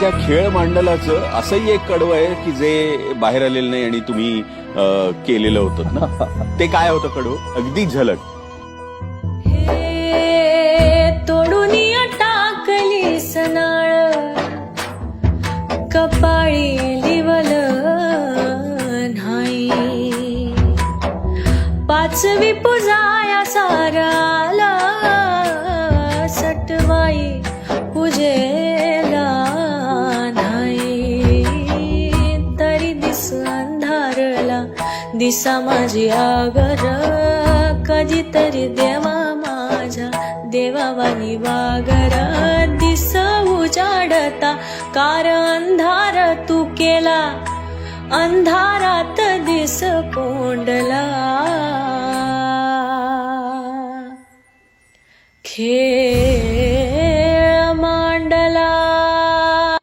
त्या खेळ मांडलाचं असंही एक कडवं आहे की जे बाहेर आलेलं नाही आणि तुम्ही केलेलं होतं ना? ते काय होतं कडवं? अगदी झलक. तोडून टाकली सनाळ कपाळी लिवल नाही. पाचवी पूजाया साराला सटवा अंधारला दिसा माझी आगर कधीतरी देवा माझ्या देवावानी वागर दिस उजाडता. कार अंधार तू केला अंधारात दिस कोंडला. खेळ